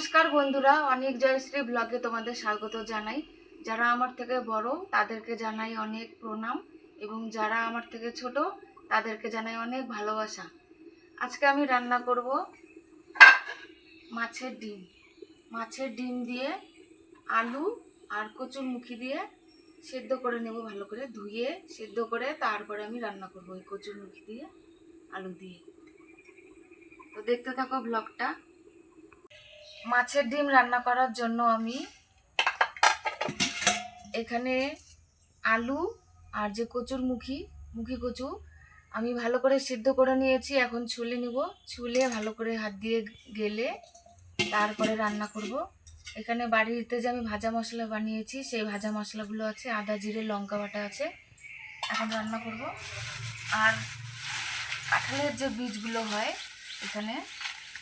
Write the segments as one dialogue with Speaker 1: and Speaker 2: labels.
Speaker 1: নমস্কার বন্ধুরা, অনেক জয়শ্রী ব্লগে তোমাদের স্বাগত জানাই। যারা আমার থেকে বড়, তাদেরকে জানাই অনেক প্রণাম এবং যারা আমার থেকে ছোট, তাদেরকে জানাই অনেক ভালোবাসা। আজকে আমি রান্না করব মাছের ডিম। মাছের ডিম দিয়ে আলু আর কচুর মুখি দিয়ে সেদ্ধ করে নেব ভালো করে, ধুয়ে সেদ্ধ করে তারপরে আমি রান্না করব ওই কচুর মুখি দিয়ে, আলু দিয়ে। তো দেখতে থাকো ব্লগটা। মাছের ডিম রান্না করার জন্য আমি এখানে আলু আর যে কচুর মুখি মুখি কচু আমি ভালো করে সিদ্ধ করে নিয়েছি, এখন ছুলে নিব। ছুলে ভালো করে হাত দিয়ে গেলে তারপরে রান্না করব। এখানে বাড়িতে যে আমি ভাজা মশলা বানিয়েছি, সেই ভাজা মশলাগুলো আছে, আদা, জিরে, লঙ্কা বাটা আছে। এখন রান্না করব। আর কাঁঠালের যে বীজগুলো হয়, এখানে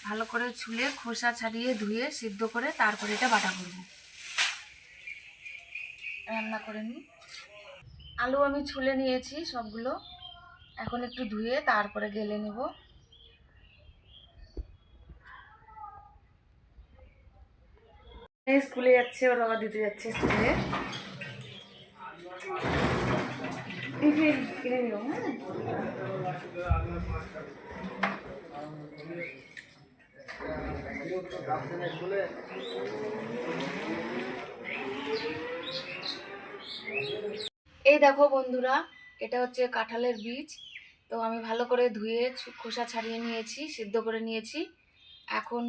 Speaker 1: ভালো করে ছুলে খোসা ছাড়িয়ে ধুয়ে সিদ্ধ করে তারপরে এটা বাটা করব। রান্না করে নিই। আলু আমি ছুলে নিয়েছি সবগুলো। এখন একটু ধুয়ে তারপরে গেলে নেব। স্কুলে যাচ্ছে, ওর বাবা দিতে যাচ্ছে স্কুলে। কিনে নিও হ্যাঁ? এই দেখো বন্ধুরা, এটা হচ্ছে কাঁঠালের বীজ। তো আমি ভালো করে ধুয়ে খোসা ছাড়িয়ে নিয়েছি, সিদ্ধ করে নিয়েছি। এখন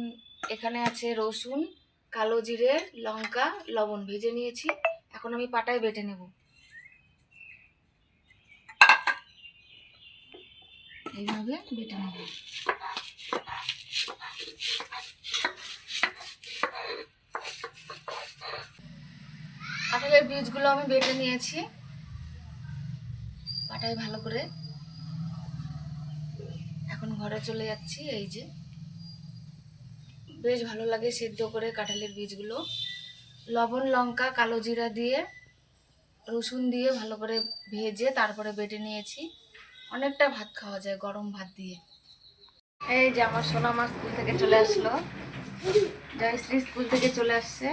Speaker 1: এখানে আছে রসুন, কালো জিরে, লঙ্কা, লবণ ভেজে নিয়েছি। এখন আমি পাটায় বেটে নেব। এইভাবে বেটে নেব। কাঁঠালের বীজগুলো আমি বেটে নিয়েছি। পাটায় ভালো করে এখন ঘরে চলে যাচ্ছি, এই যে। বেশ ভালো লাগে সিদ্ধ করে কাঁঠালের বীজগুলো। লবণ, লঙ্কা, কালো জিরা দিয়ে, রসুন দিয়ে ভালো করে ভেজে তারপরে বেটে নিয়েছি। অনেকটা ভাত খাওয়া যায়, গরম ভাত দিয়ে। এই যে আমার সোনা মা স্কুল থেকে চলে আসলো। জয়শ্রী স্কুল থেকে চলে আসছে।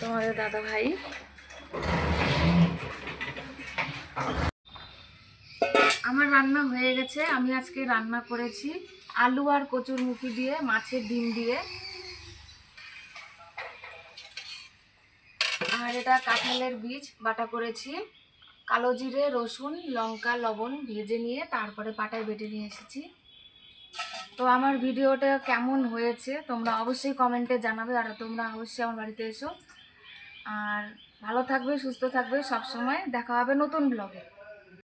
Speaker 1: তোমাদের দাদা ভাই। আমার রান্না হয়ে গেছে। আমি আজকে রান্না করেছি আলু আর কচুর মুখি দিয়ে, মাছের ডিম দিয়ে। আর এটা কাঁঠালের বীজ, বাটা করেছি। কালো জিরে, রসুন, লঙ্কা, লবণ ভেজে নিয়ে তারপরে পাটায় বেটে নিয়ে এসেছি। তো আমার ভিডিওটা কেমন হয়েছে তোমরা অবশ্যই কমেন্টে জানাবে আর তোমরা অবশ্যই আমার বাড়িতে এসো। আর ভালো থাকবে, সুস্থ থাকবে সব সময় দেখা হবে নতুন ব্লগে